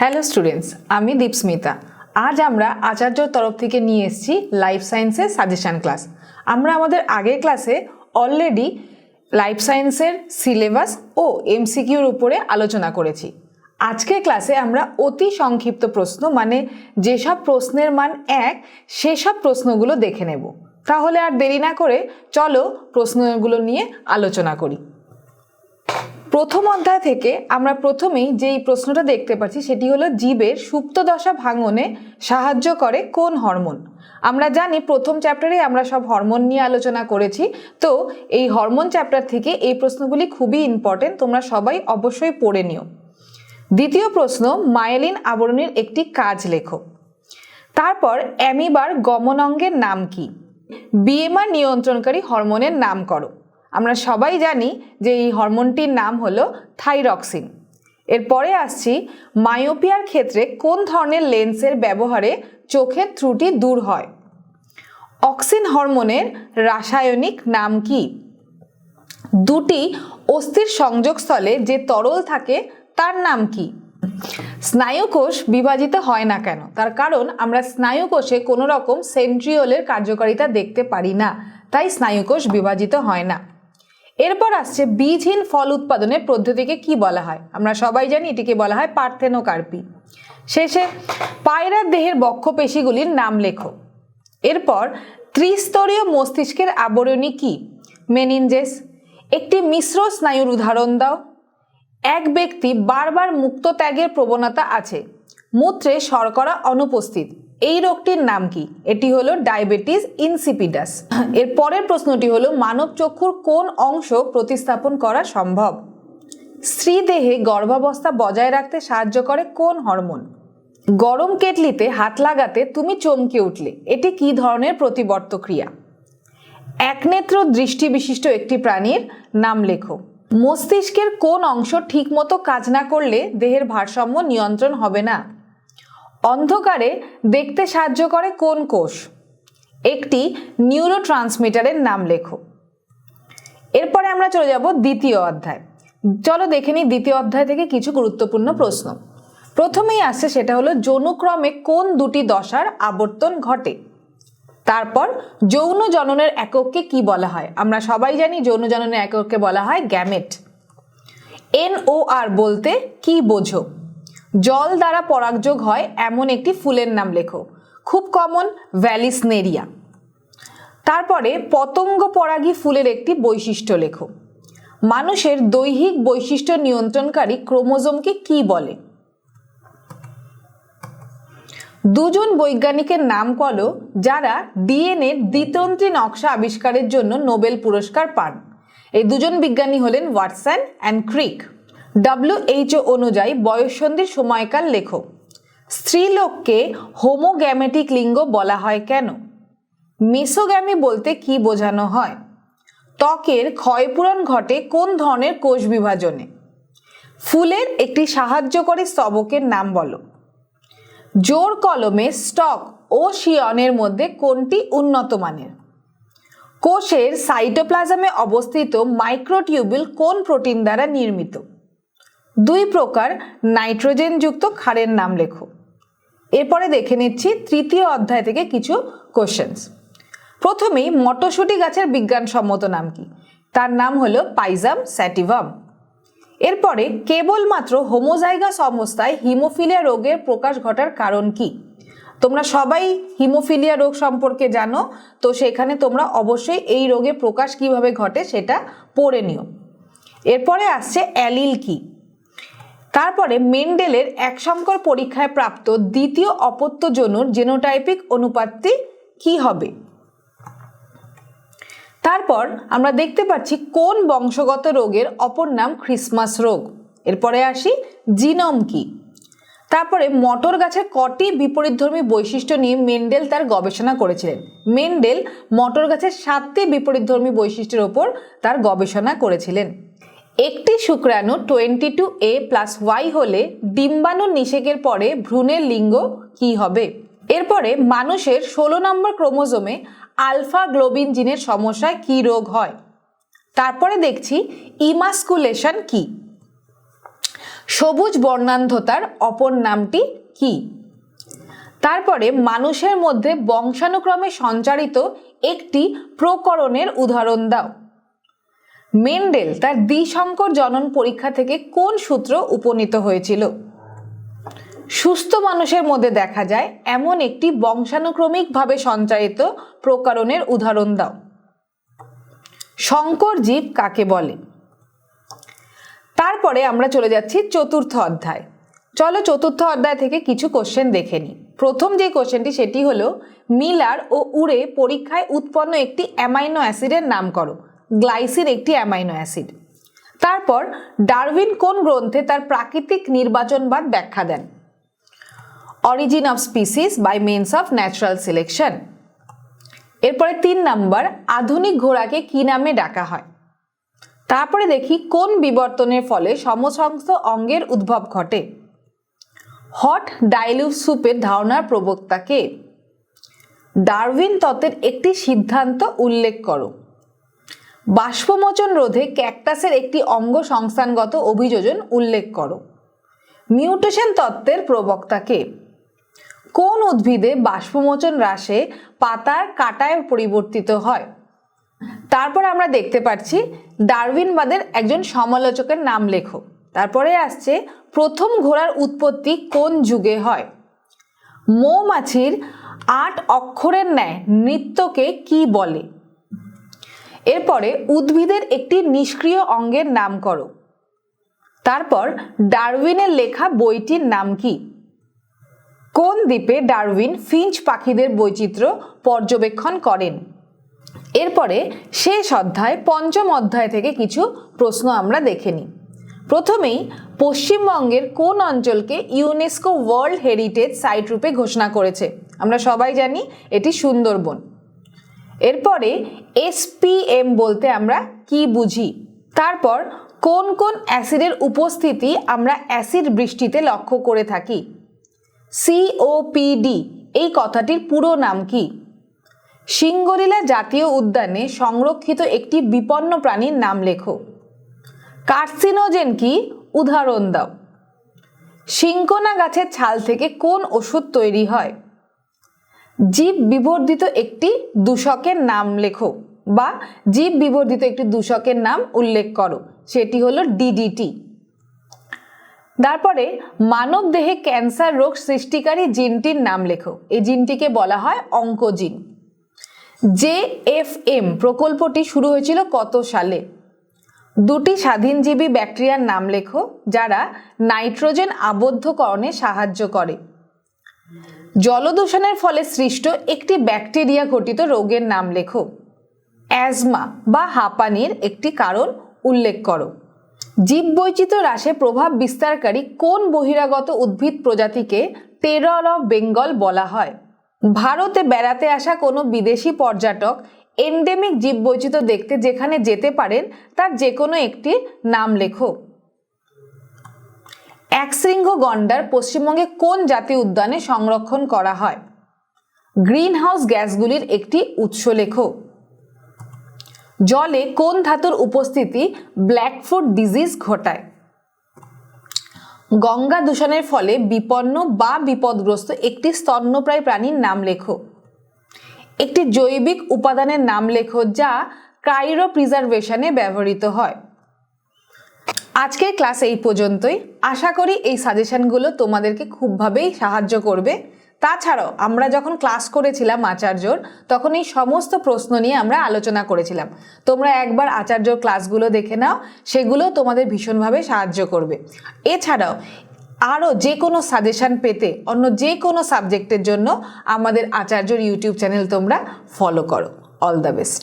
Hello students আমি দীপস্মিতা। আজ আমরা আচার্যর তরফ থেকে নিয়ে এসেছি লাইফ সায়েন্সের সাজেশন ক্লাস আমরা আমাদের আগের ক্লাসে অলরেডি লাইফ সায়েন্সের সিলেবাস ও এমসিকিউর উপরে আলোচনা করেছি। আজকের ক্লাসে আমরা অতি সংক্ষিপ্ত প্রশ্ন মানে যেসব প্রশ্নের মান এক, সেসব প্রশ্নগুলো দেখে নেব। তাহলে আর দেরি না করে চলো প্রশ্নগুলো নিয়ে আলোচনা করি। প্রথম অধ্যায় থেকে আমরা প্রথমেই যেই প্রশ্নটা দেখতে পাচ্ছি, সেটি হলো জীবের সুপ্ত দশা ভাঙনে সাহায্য করে কোন হরমোন? আমরা জানি প্রথম চ্যাপ্টারে আমরা সব হরমোন নিয়ে আলোচনা করেছি। তো এই হরমোন চ্যাপ্টার থেকে এই প্রশ্নগুলি খুবই ইম্পর্টেন্ট তোমরা সবাই অবশ্যই পড়ে নিও। দ্বিতীয় প্রশ্ন মায়েলিন আবরণের একটি কাজ লেখো। তারপর অ্যামিবার গমনাঙ্গের নাম কি? বিএমআর নিয়ন্ত্রণকারী হরমোনের নাম করো। আমরা সবাই জানি যে এই হরমোনটির নাম হলো থাইরক্সিন। এরপরে আসছি মায়োপিয়ার ক্ষেত্রে কোন ধরনের লেন্সের ব্যবহারে চোখের ত্রুটি দূর হয়? অক্সিন হরমোনের রাসায়নিক নাম কি? দুটি অস্থির সংযোগস্থলে যে তরল থাকে, তার নাম কি? স্নায়ুকোষ বিভাজিত হয় না কেন? তার কারণ আমরা স্নায়ুকোষে কোনো রকম সেন্ট্রিওলের কার্যকারিতা দেখতে পারি না, তাই স্নায়ুকোষ বিভাজিত হয় না। এরপর আসছে বীজহীন ফল উৎপাদনের পদ্ধতিকে কি বলা হয়? আমরা সবাই জানি এটিকে বলা হয় পার্থেনোকার্পি। শেষে পায়রার দেহের বক্ষপেশিগুলির নাম লেখো। এরপর ত্রিস্তরীয় মস্তিষ্কের আবরণী কি? মেনিনজেস। একটি মিশ্র স্নায়ুর উদাহরণ দাও। এক ব্যক্তি বারবার মুক্ত ত্যাগের প্রবণতা আছে। মূত্রে শর্করা অনুপস্থিত। এই রোগটির নাম কি? এটি হলো ডায়াবেটিস ইনসিপিডাস। এর পরের প্রশ্নটি হলো, মানব চক্ষুর কোন অংশ প্রতিস্থাপন করা সম্ভব? স্ত্রী দেহে গর্ভাবস্থা বজায় রাখতে সাহায্য করে কোন হরমোন? গরম কেটলিতে হাত লাগাতে তুমি চমকে উঠলে, এটি কি ধরনের প্রতিবর্ত ক্রিয়া একনেত্র দৃষ্টি বিশিষ্ট একটি প্রাণীর নাম লেখো। মস্তিষ্কের কোন অংশ ঠিকমতো কাজ না করলে দেহের ভারসাম্য নিয়ন্ত্রণ হবে না? অন্ধকারে দেখতে সাহায্য করে কোন কোষ? একটি নিউরো ট্রান্সমিটারের নাম লেখো। এরপরে আমরা চলে যাব দ্বিতীয় অধ্যায়। চলো দেখে নিই দ্বিতীয় অধ্যায় থেকে কিছু গুরুত্বপূর্ণ প্রশ্ন। প্রথমেই আসছে সেটা হলো, যৌনক্রমে কোন দুটি দশার আবর্তন ঘটে? তারপর, যৌন জননের একককে কি বলা হয়? আমরা সবাই জানি যৌন জননের একককে বলা হয় গ্যামেট। এনওআর বলতে কি বোঝো? জল দ্বারা পরাগযোগ হয় এমন একটি ফুলের নাম লেখো। খুব কমন ভ্যালিসনেরিয়া তারপরে পতঙ্গ পরাগী ফুলের একটি বৈশিষ্ট্য লেখো। মানুষের দৈহিক বৈশিষ্ট্য নিয়ন্ত্রণকারী ক্রোমোজোমকে কি বলে? দুজন বৈজ্ঞানিকের নাম কলো যারা ডিএনএ দ্বিতন্ত্রী নকশা আবিষ্কারের জন্য নোবেল পুরস্কার পান। এই দুজন বিজ্ঞানী হলেন ওয়াটসন অ্যান্ড ক্রিক। ডাব্লিউএইচও অনুযায়ী বয়ঃসন্ধির সময়কাল লেখো। স্ত্রীলোককে হোমোগ্যামেটিক লিঙ্গ বলা হয় কেন? মেসোগ্যামি বলতে কি বোঝানো হয়? ত্বকের ক্ষয়পূরণ ঘটে কোন ধরনের কোষ বিভাজনে? ফুলের একটি সাহায্যকারী স্তবকের নাম বলো। জোর কলমে স্টক ও শিয়নের মধ্যে কোনটি উন্নত মানের? কোষের সাইটোপ্লাজমে অবস্থিত মাইক্রোটিউবিল কোন প্রোটিন দ্বারা নির্মিত? দুই প্রকার নাইট্রোজেনযুক্ত ক্ষারের নাম লেখো। এরপরে দেখে নিচ্ছি তৃতীয় অধ্যায় থেকে কিছু কোশ্চেন্স প্রথমেই মটরশুঁটি গাছের বিজ্ঞানসম্মত নাম কি? তার নাম হলো পাইজাম স্যাটিভাম। এরপরে কেবলমাত্র হোমোজাইগাস অবস্থায় হিমোফিলিয়া রোগের প্রকাশ ঘটার কারণ কি? তোমরা সবাই হিমোফিলিয়া রোগ সম্পর্কে জানো, তো সেখানে তোমরা অবশ্যই এই রোগের প্রকাশ কীভাবে ঘটে সেটা পড়ে নিও। এরপরে আসছে অ্যালিল কি? তারপরে মেন্ডেলের এক সংকর পরীক্ষায় প্রাপ্ত দ্বিতীয় অপত্য জনুর জেনোটাইপিক অনুপাতটি কি হবে? তারপর আমরা দেখতে পাচ্ছি কোন বংশগত রোগের অপর নাম ক্রিসমাস রোগ। এরপরে আসি, জিনম কি? তারপরে মটর গাছের কটি বিপরীতধর্মী বৈশিষ্ট্য নিয়ে মেন্ডেল তার গবেষণা করেছিলেন। মেন্ডেল মটর গাছের সাতটি বিপরীতধর্মী বৈশিষ্ট্যের ওপর তার গবেষণা করেছিলেন। একটি শুক্রাণু twenty two A plus Y হলে ডিম্বাণু নিষেকের পরে ভ্রূণের লিঙ্গ কি হবে? এরপরে মানুষের ষোলো নম্বর ক্রোমোজোমে আলফা গ্লোবিন জিনের সমস্যায় কি রোগ হয়? তারপরে দেখছি ইমাস্কুলেশন কি? সবুজ বর্ণান্ধতার অপর নামটি কি? তারপরে মানুষের মধ্যে বংশানুক্রমে সঞ্চারিত একটি প্রকরণের উদাহরণ দাও। মেন্ডেল তার দ্বিসংকর জনন পরীক্ষা থেকে কোন সূত্র উপনীত হয়েছিল? সুস্থ মানুষের মধ্যে দেখা যায়, এমন একটি বংশানুক্রমিকভাবে সঞ্চারিত প্রকরণের উদাহরণ দাও। সংকর জীব কাকে বলে? তারপরে আমরা চলে যাচ্ছি চতুর্থ অধ্যায়। চলো চতুর্থ অধ্যায় থেকে কিছু কোশ্চেন দেখে নিই। প্রথম যে কোশ্চেনটি সেটি হলো, মিলার ও উড়ে পরীক্ষায় উৎপন্ন একটি অ্যামাইনো অ্যাসিডের নাম করো গ্লাইসিন একটি অ্যামাইনো অ্যাসিড। তারপর ডারউইন কোন গ্রন্থে তার প্রাকৃতিক নির্বাচনবাদ ব্যাখ্যা দেন? Origin of species by means of natural selection এরপরে তিন নাম্বার, আধুনিক ঘোড়াকে কি নামে ডাকা হয়? তারপরে দেখি কোন বিবর্তনের ফলে সমসংস্থ অঙ্গের উদ্ভব ঘটে? হট ডাইলিউভ স্যুপের ধারণার প্রবক্তাকে ডারউইন তত্ত্বের একটি সিদ্ধান্ত উল্লেখ করো। বাষ্পমোচন রোধে ক্যাকটাসের একটি অঙ্গ সংস্থানগত অভিযোজন উল্লেখ করো। মিউটেশন তত্ত্বের প্রবক্তাকে কোন উদ্ভিদে বাষ্পমোচন হ্রাসে পাতার কাটায় পরিবর্তিত হয়? তারপর আমরা দেখতে পাচ্ছি ডারউইনবাদের একজন সমালোচকের নাম লেখো। তারপরে আসছে, প্রথম ঘোড়ার উৎপত্তি কোন যুগে হয়? মৌমাছির আট অক্ষরের ন্যায় নৃত্যকে কি বলে? এরপরে উদ্ভিদের একটি নিষ্ক্রিয় অঙ্গের নাম করো। তারপর ডারউইনের লেখা বইটির নাম কি? কোন দ্বীপে ডারউইন ফিঞ্চ পাখিদের বৈচিত্র্য পর্যবেক্ষণ করেন? এরপরে শেষ অধ্যায়, পঞ্চম অধ্যায় থেকে কিছু প্রশ্ন আমরা দেখে নিই। প্রথমেই পশ্চিমবঙ্গের কোন অঞ্চলকে ইউনেস্কো ওয়ার্ল্ড হেরিটেজ সাইট রূপে ঘোষণা করেছে? আমরা সবাই জানি এটি সুন্দরবন। এরপরে এসপিএম বলতে আমরা কি বুঝি? তারপর কোন কোন অ্যাসিডের উপস্থিতি আমরা অ্যাসিড বৃষ্টিতে লক্ষ্য করে থাকি? সিওপিডি এই কথাটির পুরো নাম কি? সিঙ্গরিলা জাতীয় উদ্যানে সংরক্ষিত একটি বিপন্ন প্রাণীর নাম লেখো। কার্সিনোজেন কি? উদাহরণ দাও। সিঙ্কোনা গাছের ছাল থেকে কোন ওষুধ তৈরি হয়? জীব বিবর্ধিত একটি দূষকের নাম লেখো বা জীব বিবর্ধিত একটি দূষকের নাম উল্লেখ করো। সেটি হলো ডিডিটি তারপরে মানব দেহে ক্যান্সার রোগ সৃষ্টিকারী জিনটির নাম লেখো। এই জিনটিকে বলা হয় অঙ্কোজিন। জে এফ এম প্রকল্পটি শুরু হয়েছিল কত সালে? দুটি স্বাধীনজীবী ব্যাকটেরিয়ার নাম লেখো যারা নাইট্রোজেন আবদ্ধকরণে সাহায্য করে। জলদূষণের ফলে সৃষ্ট একটি ব্যাকটেরিয়া ঘটিত রোগের নাম লেখো। অ্যাজমা বা হাঁপানির একটি কারণ উল্লেখ করো। জীববৈচিত্র্য হ্রাসে প্রভাব বিস্তারকারী কোন বহিরাগত উদ্ভিদ প্রজাতিকে টেরর অফ বেঙ্গল বলা হয়? ভারতে বেড়াতে আসা কোনো বিদেশি পর্যটক এন্ডেমিক জীববৈচিত্র্য দেখতে যেখানে যেতে পারেন, তার যে কোনো একটি নাম লেখো। একশৃঙ্গ গন্ডার পশ্চিমবঙ্গে কোন জাতীয় উদ্যানে সংরক্ষণ করা হয়? গ্রিন হাউস গ্যাসগুলির একটি উৎস লেখো জলে কোন ধাতুর উপস্থিতি ব্ল্যাকফুট ডিজিজ ঘটায়? গঙ্গা দূষণের ফলে বিপন্ন বা বিপদগ্রস্ত একটি স্তন্যপ্রায় প্রাণীর নাম লেখো। একটি জৈবিক উপাদানের নাম লেখো যা ক্রাইরো প্রিজার্ভেশনে ব্যবহৃত হয়। আজকের ক্লাস এই পর্যন্তই। আশা করি এই সাজেশনগুলো তোমাদেরকে খুবভাবেই সাহায্য করবে। তাছাড়াও আমরা যখন ক্লাস করেছিলাম আচার্যর, তখন এই সমস্ত প্রশ্ন নিয়ে আমরা আলোচনা করেছিলাম। তোমরা একবার আচার্যর ক্লাসগুলো দেখে নাও, সেগুলো তোমাদের ভীষণভাবে সাহায্য করবে। এছাড়াও আরও যে কোনো সাজেশান পেতে অন্য যে কোনো সাবজেক্টের জন্য আমাদের আচার্যর ইউটিউব চ্যানেল তোমরা ফলো করো। All the best